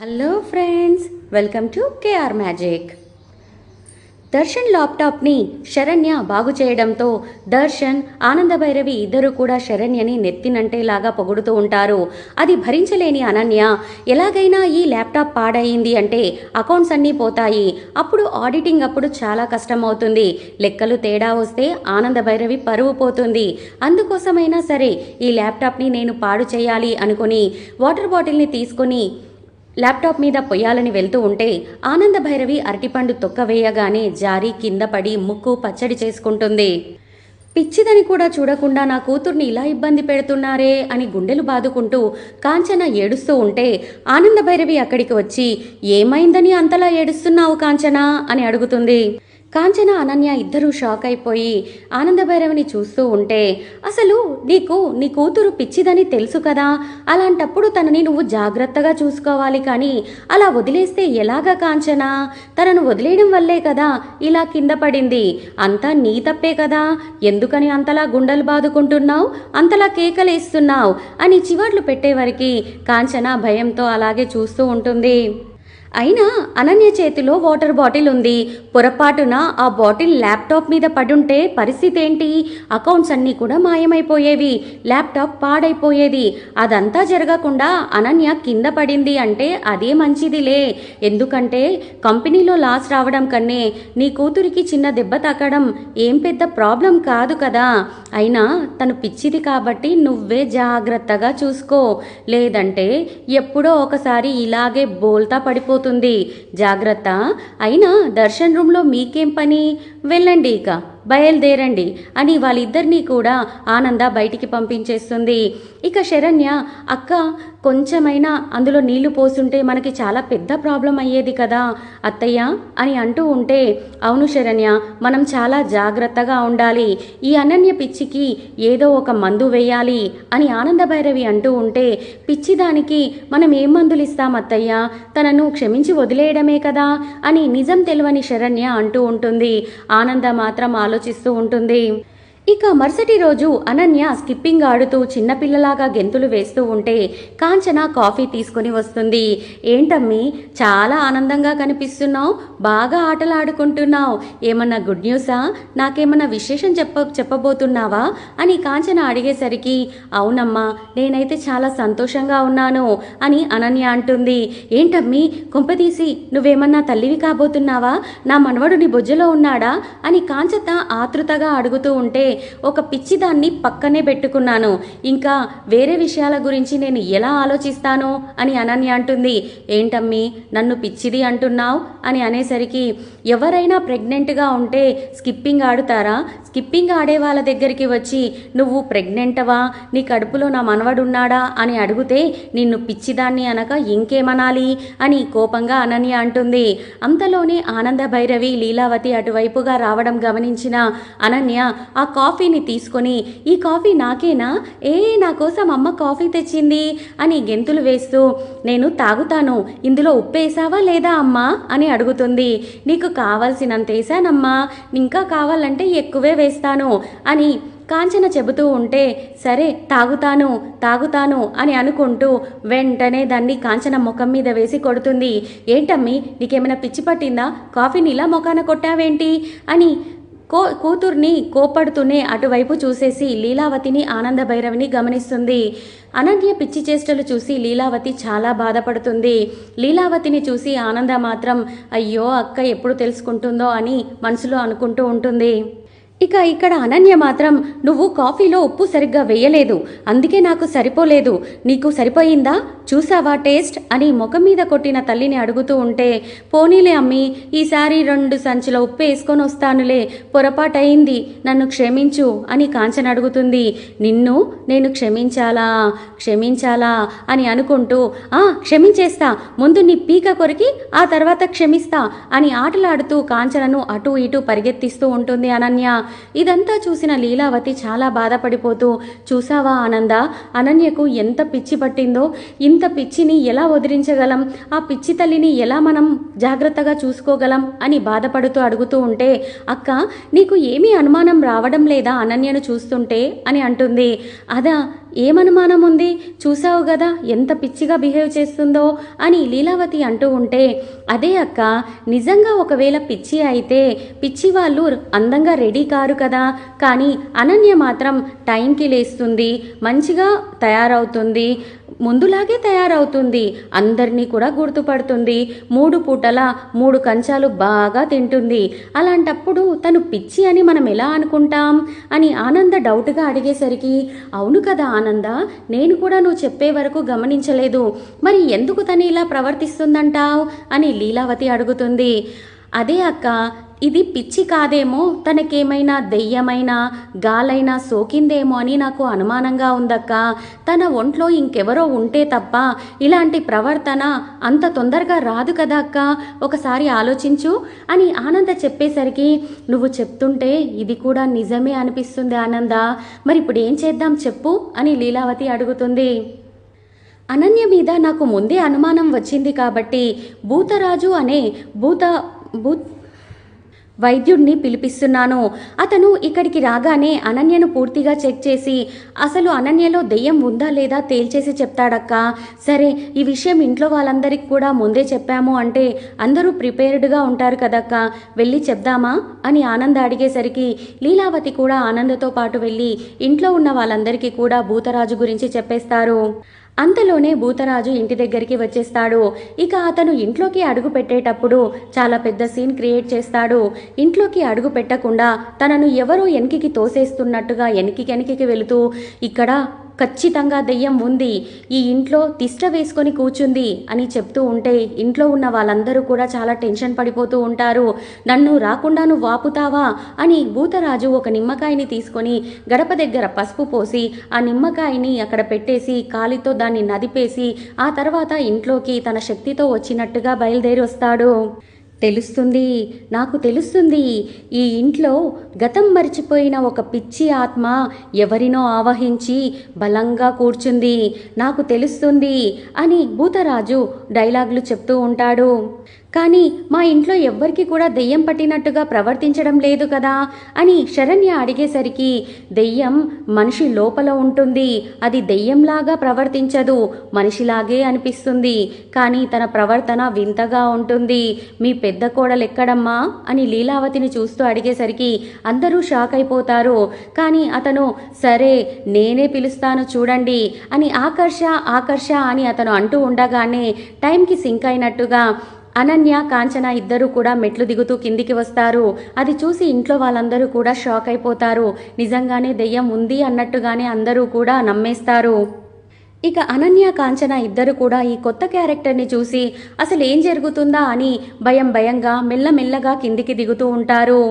Hello friends welcome to KR magic Darshan ల్యాప్టాప్ని శరణ్య బాగు చేయడంతో దర్శన్ ఆనందభైరవి ఇద్దరు కూడా శరణ్యని నెత్తినంటేలాగా పొగుడుతూ ఉంటారు. అది భరించలేని అనన్య ఎలాగైనా ఈ ల్యాప్టాప్ పాడయింది అంటే అకౌంట్స్ అన్నీ పోతాయి. అప్పుడు ఆడిటింగ్ అప్పుడు చాలా కష్టం అవుతుంది లెక్కలు తేడా వస్తే ఆనందభైరవి పరువు పోతుంది. అందుకోసమైనా సరే ఈ ల్యాప్టాప్ని నేను పాడు చేయాలి అనుకుని వాటర్ బాటిల్ని తీసుకొని ల్యాప్టాప్ మీద పొయ్యాలని వెళ్తూ ఉంటే ఆనంద భైరవి అరటిపండు తొక్క వేయగానే జారి కింద పడి ముక్కు పచ్చడి చేసుకుంటుంది. పిచ్చిదని కూడా చూడకుండా నా కూతుర్ని ఇలా ఇబ్బంది పెడుతున్నారే అని గుండెలు బాదుకుంటూ కాంచన ఏడుస్తూ ఉంటే ఆనంద భైరవి అక్కడికి వచ్చి ఏమైందని అంతలా ఏడుస్తున్నావు కాంచన? అని అడుగుతుంది. కాంచన అనన్య ఇద్దరూ షాక్ అయిపోయి ఆనందభైరవిని చూస్తూ ఉంటే అసలు నీకు నీ కూతురు పిచ్చిదని తెలుసు కదా? అలాంటప్పుడు తనని నువ్వు జాగ్రత్తగా చూసుకోవాలి కానీ అలా వదిలేస్తే ఎలాగా కాంచన? తనను వదిలేయడం వల్లే కదా ఇలా కింద పడింది. అంతా నీ తప్పే కదా? ఎందుకని అంతలా గుండెలు బాదుకుంటున్నావు? అంతలా కేకలేస్తున్నావు అని చివర్లు పెట్టేవరికి కాంచన భయంతో అలాగే చూస్తూ ఉంటుంది. అయినా అనన్య చేతిలో వాటర్ బాటిల్ ఉంది. పొరపాటున ఆ బాటిల్ ల్యాప్టాప్ మీద పడుంటే పరిస్థితి ఏంటి అకౌంట్స్ అన్నీ కూడా మాయమైపోయేవి. ల్యాప్టాప్ పాడైపోయేది. అదంతా జరగకుండా అనన్య కింద పడింది అంటే అదే మంచిదిలే. ఎందుకంటే కంపెనీలో లాస్ రావడం కన్నే నీ కూతురికి చిన్న దెబ్బ తాకడం ఏం పెద్ద ప్రాబ్లం కాదు కదా. అయినా తను పిచ్చిది కాబట్టి నువ్వే జాగ్రత్తగా చూసుకో. లేదంటే ఎప్పుడో ఒకసారి ఇలాగే బోల్తా పడిపోతుంది. జాగ్రత్త. అయినా దర్శన్ రూమ్లో మీకేం పని? వెళ్ళండి ఇక. బయలుదేరండి అని వాళ్ళిద్దరినీ కూడా ఆనంద బయటికి పంపించేస్తుంది. ఇక శరణ్య అక్క కొంచెమైనా అందులో నీళ్ళు పోసుంటే మనకి చాలా పెద్ద ప్రాబ్లం అయ్యేది కదా అత్తయ్య అని అంటూ ఉంటే అవును శరణ్య మనం చాలా జాగ్రత్తగా ఉండాలి. ఈ అనన్య పిచ్చికి ఏదో ఒక మందు వేయాలి అని ఆనంద భైరవి అంటూ ఉంటే పిచ్చిదానికి మనం ఏం మందులు ఇస్తాం అత్తయ్య? తనను క్షమించి వదిలేయడమే కదా అని నిజం తెలియని శరణ్య అంటూ ఉంటుంది. ఆనంద మాత్రం ఆలోచిస్తూ ఉంటుంది. ఇక మరుసటి రోజు అనన్య స్కిప్పింగ్ ఆడుతూ చిన్నపిల్లలాగా గెంతులు వేస్తూ ఉంటే కాంచన కాఫీ తీసుకొని వస్తుంది. ఏంటమ్మి చాలా ఆనందంగా కనిపిస్తున్నావు. బాగా ఆటలు ఆడుకుంటున్నావు ఏమన్నా గుడ్ న్యూసా? నాకేమన్నా విశేషం చెప్ప చెప్పబోతున్నావా? అని కాంచన అడిగేసరికి అవునమ్మా నేనైతే చాలా సంతోషంగా ఉన్నాను అని అనన్య అంటుంది. ఏంటమ్మి కొంపదీసి నువ్వేమన్నా తల్లివి కాబోతున్నావా? నా మనవడు నీ బొజ్జలో ఉన్నాడా? అని కాంచత ఆతృతగా అడుగుతూ ఉంటే ఒక పిచ్చిదాన్ని పక్కనే పెట్టుకున్నాను. ఇంకా వేరే విషయాల గురించి నేను ఎలా ఆలోచిస్తాను అని అనన్య అంటుంది. ఏంటమ్మి నన్ను పిచ్చిది అంటున్నావు? అని అనేసరికి ఎవరైనా ప్రెగ్నెంట్గా ఉంటే స్కిప్పింగ్ ఆడుతారా? స్కిప్పింగ్ ఆడే వాళ్ళ దగ్గరికి వచ్చి నువ్వు ప్రెగ్నెంటవా? నీ కడుపులో నా మనవడున్నాడా? అని అడిగితే నిన్ను పిచ్చిదాన్ని అనక ఇంకేమనాలి? అని కోపంగా అనన్య అంటుంది. అంతలోనే ఆనంద భైరవి లీలావతి అటువైపుగా రావడం గమనించిన అనన్య ఆ కాఫీని తీసుకొని ఈ కాఫీ నాకేనా? ఏ నా కోసం అమ్మ కాఫీ తెచ్చింది? అని గెంతులు వేస్తూ నేను తాగుతాను. ఇందులో ఉప్పేసావా లేదా అమ్మా? అని అడుగుతుంది. నీకు కావాల్సినంత వేసానమ్మా. ఇంకా కావాలంటే ఎక్కువే వేస్తాను. అని కాంచన చెబుతూ ఉంటే సరే తాగుతాను తాగుతాను అని అనుకుంటూ వెంటనే దాన్ని కాంచన ముఖం మీద వేసి కొడుతుంది. ఏంటమ్మి నీకేమైనా పిచ్చి పట్టిందా? కాఫీని ఇలా ముఖాన కొట్టావేంటి? అని కో కూతుర్ని కోపడుతూనే అటువైపు చూసేసి లీలావతిని ఆనంద భైరవిని గమనిస్తుంది. అనన్య పిచ్చి చేష్టలు చూసి లీలావతి చాలా బాధపడుతుంది. లీలావతిని చూసి ఆనంద మాత్రం అయ్యో అక్క ఎప్పుడు తెలుసుకుంటుందో అని మనసులో అనుకుంటూ ఉంటుంది. ఇక ఇక్కడ అనన్య మాత్రం నువ్వు కాఫీలో ఉప్పు సరిగ్గా వేయలేదు అందుకే నాకు సరిపోలేదు. నీకు సరిపోయిందా? చూసావా టేస్ట్? అని ముఖం మీద కొట్టిన తల్లిని అడుగుతూ ఉంటే పోనీలే అమ్మి ఈసారి రెండు సంచుల ఉప్పు వేసుకొని వస్తానులే. పొరపాటయింది. నన్ను క్షమించు అని కాంచన అడుగుతుంది. నిన్ను నేను క్షమించాలా? క్షమించాలా? అని అనుకుంటూ ఆ క్షమించేస్తా. ముందు నీ పీక కొరికి ఆ తర్వాత క్షమిస్తా అని ఆటలాడుతూ కాంచనను అటు ఇటు పరిగెత్తిస్తూ ఉంటుంది అనన్య. ఇదంతా చూసిన లీలావతి చాలా బాధపడిపోతూ చూసావా ఆనంద అనన్యకు ఎంత పిచ్చి పట్టిందో ఇంత పిచ్చిని ఎలా వదిలించగలం ఆ పిచ్చి తల్లిని ఎలా మనం జాగ్రత్తగా చూసుకోగలం? అని బాధపడుతూ అడుగుతూ ఉంటే అక్క నీకు ఏమీ అనుమానం రావడం లేదా అనన్యను చూస్తుంటే? అని అంటుంది. అదా ఏమనుమానం ఉంది? చూసావు కదా ఎంత పిచ్చిగా బిహేవ్ చేస్తుందో? అని లీలావతి అంటూ ఉంటే అదే అక్క నిజంగా ఒకవేళ పిచ్చి అయితే పిచ్చి వాళ్ళు అందంగా రెడీ కారు కదా. కానీ అనన్య మాత్రం టైంకి లేస్తుంది మంచిగా తయారవుతుంది ముందులాగే తయారవుతుంది. అందరినీ కూడా గుర్తుపడుతుంది. మూడు పూటల మూడు కంచాలు బాగా తింటుంది. అలాంటప్పుడు తను పిచ్చి అని మనం ఎలా అనుకుంటాం? అని ఆనంద డౌట్గా అడిగేసరికి అవును కదా ఆనంద నేను కూడా నువ్వు చెప్పే వరకు గమనించలేదు. మరి ఎందుకు తను ఇలా ప్రవర్తిస్తుందంటావు? అని లీలావతి అడుగుతుంది. అదే అక్క ఇది పిచ్చి కాదేమో తనకేమైనా దెయ్యమైనా గాలైనా సోకిందేమో అని నాకు అనుమానంగా ఉందక్క. తన ఒంట్లో ఇంకెవరో ఉంటే తప్ప ఇలాంటి ప్రవర్తన అంత తొందరగా రాదు కదా అక్క. ఒకసారి ఆలోచించు అని ఆనంద చెప్పేసరికి నువ్వు చెప్తుంటే ఇది కూడా నిజమే అనిపిస్తుంది ఆనంద. మరి ఇప్పుడు ఏం చేద్దాం చెప్పు అని లీలావతి అడుగుతుంది. అనన్య మీద నాకు ముందే అనుమానం వచ్చింది కాబట్టి భూతరాజు అనే భూత భూత్ వైద్యుడిని పిలిపిస్తున్నాను. అతను ఇక్కడికి రాగానే అనన్యను పూర్తిగా చెక్ చేసి అసలు అనన్యలో దెయ్యం ఉందా లేదా తేల్చేసి చెప్తాడక్క. సరే ఈ విషయం ఇంట్లో వాళ్ళందరికీ కూడా ముందే చెప్పాము అంటే అందరూ ప్రిపేర్డ్గా ఉంటారు కదక్క. వెళ్ళి చెప్దామా? అని ఆనంద అడిగేసరికి లీలావతి కూడా ఆనందతో పాటు వెళ్ళి ఇంట్లో ఉన్న వాళ్ళందరికీ కూడా భూతరాజు గురించి చెప్పేస్తారు. అంతలోనే భూతరాజు ఇంటి దగ్గరికి వచ్చేస్తాడు. ఇక అతను ఇంట్లోకి అడుగు పెట్టేటప్పుడు చాలా పెద్ద సీన్ క్రియేట్ చేస్తాడు. ఇంట్లోకి అడుగు పెట్టకుండా తనను ఎవరో వెనక్కి తోసేస్తున్నట్టుగా వెనక్కి వెనక్కి వెళుతూ ఇక్కడ ఖచ్చితంగా దెయ్యం ఉంది. ఈ ఇంట్లో తిష్ట వేసుకొని కూర్చుంది అని చెప్తూ ఉంటే ఇంట్లో ఉన్న వాళ్ళందరూ కూడా చాలా టెన్షన్ పడిపోతూ ఉంటారు. నన్ను రాకుండా నువ్వు వాపుతావా? అని భూతరాజు ఒక నిమ్మకాయని తీసుకొని గడప దగ్గర పసుపు పోసి ఆ నిమ్మకాయని అక్కడ పెట్టేసి కాలితో దాన్ని నదిపేసి ఆ తర్వాత ఇంట్లోకి తన శక్తితో వచ్చినట్టుగా బయలుదేరి వస్తాడు తెలుస్తుంది నాకు తెలుస్తుంది. ఈ ఇంట్లో గతం మరిచిపోయిన ఒక పిచ్చి ఆత్మ ఎవరినో ఆవహించి బలంగా కూర్చుంది. నాకు తెలుస్తుంది అని భూతరాజు డైలాగులు చెప్తూ ఉంటాడు. కానీ మా ఇంట్లో ఎవ్వరికి కూడా దెయ్యం పట్టినట్టుగా ప్రవర్తించడం లేదు కదా అని శరణ్య అడిగేసరికి దెయ్యం మనిషి లోపల ఉంటుంది. అది దెయ్యంలాగా ప్రవర్తించదు. మనిషిలాగే అనిపిస్తుంది. కానీ తన ప్రవర్తన వింతగా ఉంటుంది. మీ పెద్ద కోడలు ఎక్కడమ్మా అని లీలావతిని చూస్తూ అడిగేసరికి అందరూ షాక్ అయిపోతారు. కానీ అతను సరే నేనే పిలుస్తాను చూడండి అని ఆకర్ష ఆకర్ష అని అతను అంటూ ఉండగానే టైంకి సింక్ అయినట్టుగా అనన్య కాంచన ఇద్దరూ కూడా మెట్లు దిగుతూ కిందికి వస్తారు. అది చూసి ఇంట్లో వాళ్ళందరూ కూడా షాక్ అయిపోతారు. నిజంగానే దెయ్యం ఉంది అన్నట్టుగానే అందరూ కూడా నమ్మేస్తారు. ఇక అనన్య కాంచన ఇద్దరు కూడా ఈ కొత్త క్యారెక్టర్ని చూసి అసలు ఏం జరుగుతుందా? అని భయం భయంగా మెల్లమెల్లగా కిందికి దిగుతూ ఉంటారు.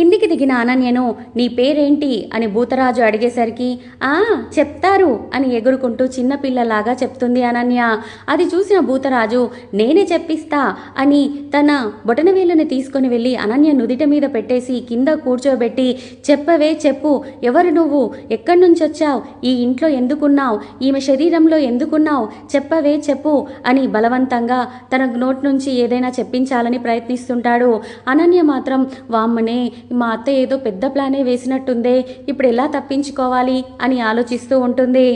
కిందికి దిగిన అనన్యను నీ పేరేంటి? అని భూతరాజు అడిగేసరికి ఆ చెప్తారు అని ఎగురుకుంటూ చిన్నపిల్లలాగా చెప్తుంది అనన్య. అది చూసిన భూతరాజు నేనే చెప్పిస్తా అని తన బొటనవేలుని తీసుకొని వెళ్ళి అనన్య నుదిట మీద పెట్టేసి కింద కూర్చోబెట్టి చెప్పవే చెప్పు. ఎవరు నువ్వు? ఎక్కడి నుంచి వచ్చావు? ఈ ఇంట్లో ఎందుకున్నావు? ఈమె శరీరంలో ఎందుకున్నావు? చెప్పవే చెప్పు అని బలవంతంగా తన నోట్ నుంచి ఏదైనా చెప్పించాలని ప్రయత్నిస్తుంటాడు. అనన్య మాత్రం వామ్మనే మా అత్త ఏదో పెద్ద ప్లానే వేసినట్టుందే ఇప్పుడు ఎలా తప్పించుకోవాలి అని ఆలోచిస్తూ ఉంటుంది.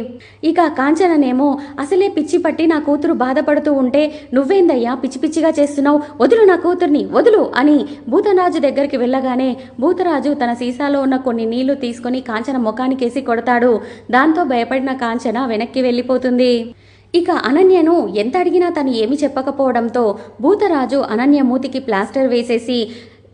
ఇక కాంచననేమో అసలే పిచ్చి పట్టి నా కూతురు బాధపడుతూ ఉంటే నువ్వేందయ్యా పిచ్చి పిచ్చిగా చేస్తున్నావు? వదులు నా కూతుర్ని వదులు అని భూతరాజు దగ్గరికి వెళ్ళగానే భూతరాజు తన సీసాలో ఉన్న కొన్ని నీళ్ళు తీసుకొని కాంచన ముఖానికేసి కొడతాడు. దాంతో భయపడిన కాంచన వెనక్కి వెళ్ళిపోతుంది. ఇక అనన్యను ఎంత అడిగినా తను ఏమి చెప్పకపోవడంతో భూతరాజు అనన్య మూతికి ప్లాస్టర్ వేసేసి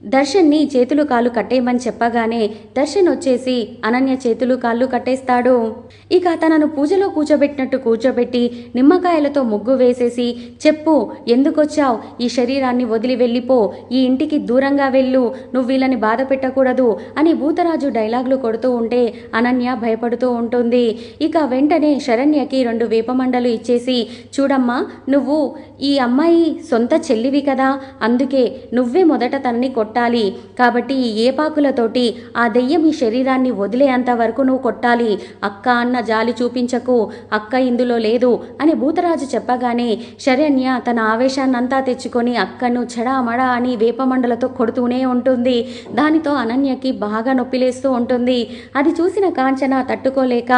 దర్శన్ని చేతులు కాళ్ళు కట్టేయమని చెప్పగానే దర్శన్ వచ్చేసి అనన్య చేతులు కాళ్ళు కట్టేస్తాడు. ఇక తనను పూజలో కూర్చోబెట్టినట్టు కూర్చోబెట్టి నిమ్మకాయలతో ముగ్గు వేసేసి చెప్పు ఎందుకొచ్చావు? ఈ శరీరాన్ని వదిలి వెళ్ళిపో. ఈ ఇంటికి దూరంగా వెళ్ళు. నువ్వు వీళ్ళని బాధ పెట్టకూడదు అని భూతరాజు డైలాగులు కొడుతూ ఉంటే అనన్య భయపడుతూ ఉంటుంది. ఇక వెంటనే శరణ్యకి రెండు వేపమండలు ఇచ్చేసి చూడమ్మా నువ్వు ఈ అమ్మాయి సొంత చెల్లివి కదా. అందుకే నువ్వే మొదట తనని కొట్ట కొట్టాలి. కాబట్టి ఈ ఏపాకులతోటి ఆ దెయ్యం ఈ శరీరాన్ని వదిలేంత వరకు నువ్వు కొట్టాలి. అక్క అన్న జాలి చూపించకు అక్క ఇందులో లేదు అని భూతరాజు చెప్పగానే శరణ్య తన ఆవేశాన్నంతా తెచ్చుకొని అక్కను చెడామడా అని వేపమండలతో కొడుతూనే ఉంటుంది. దానితో అనన్యకి బాగా నొప్పిలేస్తూ ఉంటుంది. అది చూసిన కాంచన తట్టుకోలేక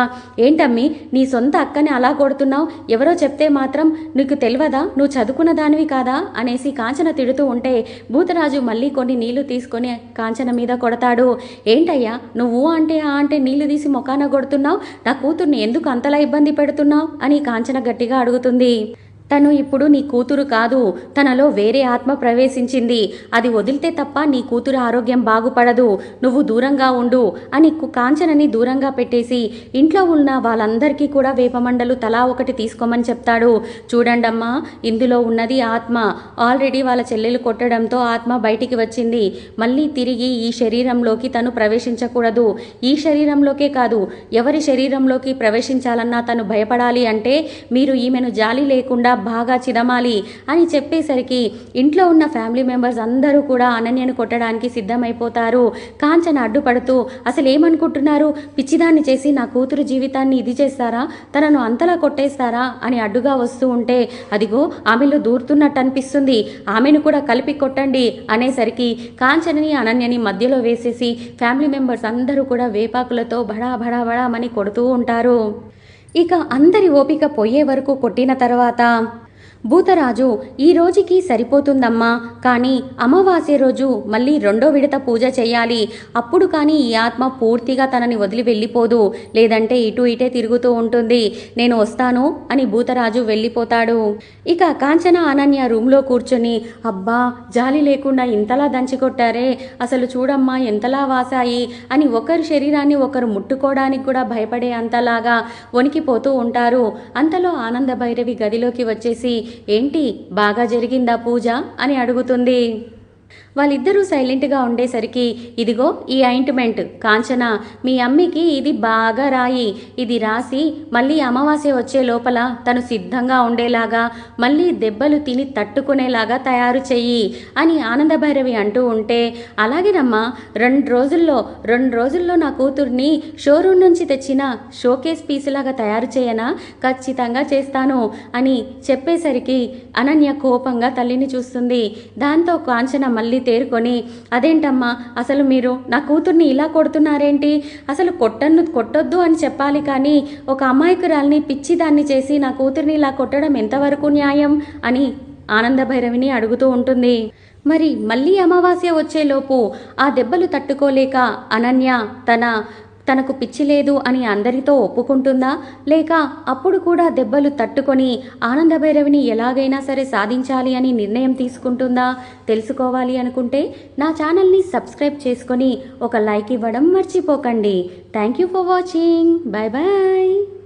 ఏంటమ్మి నీ సొంత అక్కని అలా కొడుతున్నావు? ఎవరో చెప్తే మాత్రం నీకు తెలియదా నువ్వు చదువుకున్న దానివి కాదా? అనేసి కాంచన తిడుతూ ఉంటే భూతరాజు మళ్ళీ కొన్ని నీళ్ళు తీసుకొని కాంచన మీద కొడతాడు. ఏంటయ్యా నువ్వు అంటే ఆ అంటే నీళ్ళు తీసి మొఖాన కొడుతున్నావు? నా కూతుర్ని ఎందుకు అంతలా ఇబ్బంది పెడుతున్నావు? అని కాంచన గట్టిగా అడుగుతుంది. తను ఇప్పుడు నీ కూతురు కాదు. తనలో వేరే ఆత్మ ప్రవేశించింది. అది వదిలితే తప్ప నీ కూతురు ఆరోగ్యం బాగుపడదు. నువ్వు దూరంగా ఉండు అని కాంచనని దూరంగా పెట్టేసి ఇంట్లో ఉన్న వాళ్ళందరికీ కూడా వేపమండలు తలా ఒకటి తీసుకోమని చెప్తాడు. చూడండమ్మా ఇందులో ఉన్నది ఆత్మ. ఆల్రెడీ వాళ్ళ చెల్లెలు కొట్టడంతో ఆత్మ బయటికి వచ్చింది. మళ్ళీ తిరిగి ఈ శరీరంలోకి తను ప్రవేశించకూడదు. ఈ శరీరంలోకే కాదు ఎవరి శరీరంలోకి ప్రవేశించాలన్నా తను భయపడాలి అంటే మీరు ఈమెను జాలి లేకుండా బాగా చిదమాలి అని చెప్పేసరికి ఇంట్లో ఉన్న ఫ్యామిలీ మెంబర్స్ అందరూ కూడా అనన్యను కొట్టడానికి సిద్ధమైపోతారు. కాంచన అడ్డుపడుతూ అసలు ఏమనుకుంటున్నారు? పిచ్చిదాన్ని చేసి నా కూతురు జీవితాన్ని ఇది చేస్తారా? తనను అంతలా కొట్టేస్తారా? అని అడ్డుగా వస్తూ ఉంటే అదిగో ఆమెలో దూరుతున్నట్టు అనిపిస్తుంది. ఆమెను కూడా కలిపి కొట్టండి అనేసరికి కాంచనని అనన్యని మధ్యలో వేసేసి ఫ్యామిలీ మెంబర్స్ అందరూ కూడా వేపాకులతో బడా బడా బడామని కొడుతూ ఉంటారు. ఇక అందరి ఓపిక పోయే వరకు కొట్టిన తర్వాత భూతరాజు ఈ రోజుకి సరిపోతుందమ్మా. కానీ అమావాస్య రోజు మళ్ళీ రెండో విడత పూజ చేయాలి. అప్పుడు కానీ ఈ ఆత్మ పూర్తిగా తనని వదిలి వెళ్ళిపోదు. లేదంటే ఇటు ఇటే తిరుగుతూ ఉంటుంది. నేను వస్తాను అని భూతరాజు వెళ్ళిపోతాడు. ఇక కాంచన అనన్య రూమ్లో కూర్చొని అబ్బా జాలి లేకుండా ఇంతలా దంచికొట్టారే అసలు చూడమ్మా ఎంతలా వాసాయి అని ఒకరి శరీరాన్ని ఒకరు ముట్టుకోవడానికి కూడా భయపడే అంతలాగా వణికిపోతూ ఉంటారు. అంతలో ఆనంద భైరవి గదిలోకి వచ్చేసి ఏంటి? బాగా జరిగిందా పూజ? అని అడుగుతుంది. వాళ్ళిద్దరూ సైలెంట్గా ఉండేసరికి ఇదిగో ఈ ఆయింట్మెంట్ కాంచన మీ అమ్మికి ఇది బాగా రాయి. ఇది రాసి మళ్ళీ అమావాస్య వచ్చే లోపల తను సిద్ధంగా ఉండేలాగా మళ్ళీ దెబ్బలు తిని తట్టుకునేలాగా తయారు చెయ్యి అని ఆనందభైరవి అంటూ ఉంటే అలాగేనమ్మా రెండు రోజుల్లో రెండు రోజుల్లో నా కూతుర్ని షోరూమ్ నుంచి తెచ్చిన షోకేస్ పీసులాగా తయారు చేయనా? ఖచ్చితంగా చేస్తాను అని చెప్పేసరికి అనన్య కోపంగా తల్లిని చూస్తుంది. దాంతో కాంచన మళ్ళీ తేరుకొని అదేంటమ్మా అసలు మీరు నా కూతుర్ని ఇలా కొడుతున్నారేంటి? అసలు కొట్టను కొట్టొద్దు అని చెప్పాలి కానీ ఒక అమాయకురాల్ని పిచ్చిదాన్ని చేసి నా కూతుర్ని ఇలా కొట్టడం ఎంతవరకు న్యాయం? అని ఆనందభైరవిని అడుగుతూ ఉంటుంది. మరి మళ్ళీ అమావాస్య వచ్చేలోపు ఆ దెబ్బలు తట్టుకోలేక అనన్య తన తనకు పిచ్చి లేదు అని అందరితో ఒప్పుకుంటుందా లేక అప్పుడు కూడా దెబ్బలు తట్టుకొని ఆనందభైరవిని ఎలాగైనా సరే సాధించాలి అని నిర్ణయం తీసుకుంటుందా? తెలుసుకోవాలి అనుకుంటే నా ఛానల్ని సబ్స్క్రైబ్ చేసుకొని ఒక లైక్ ఇవ్వడం మర్చిపోకండి. Thank you for watching. Bye bye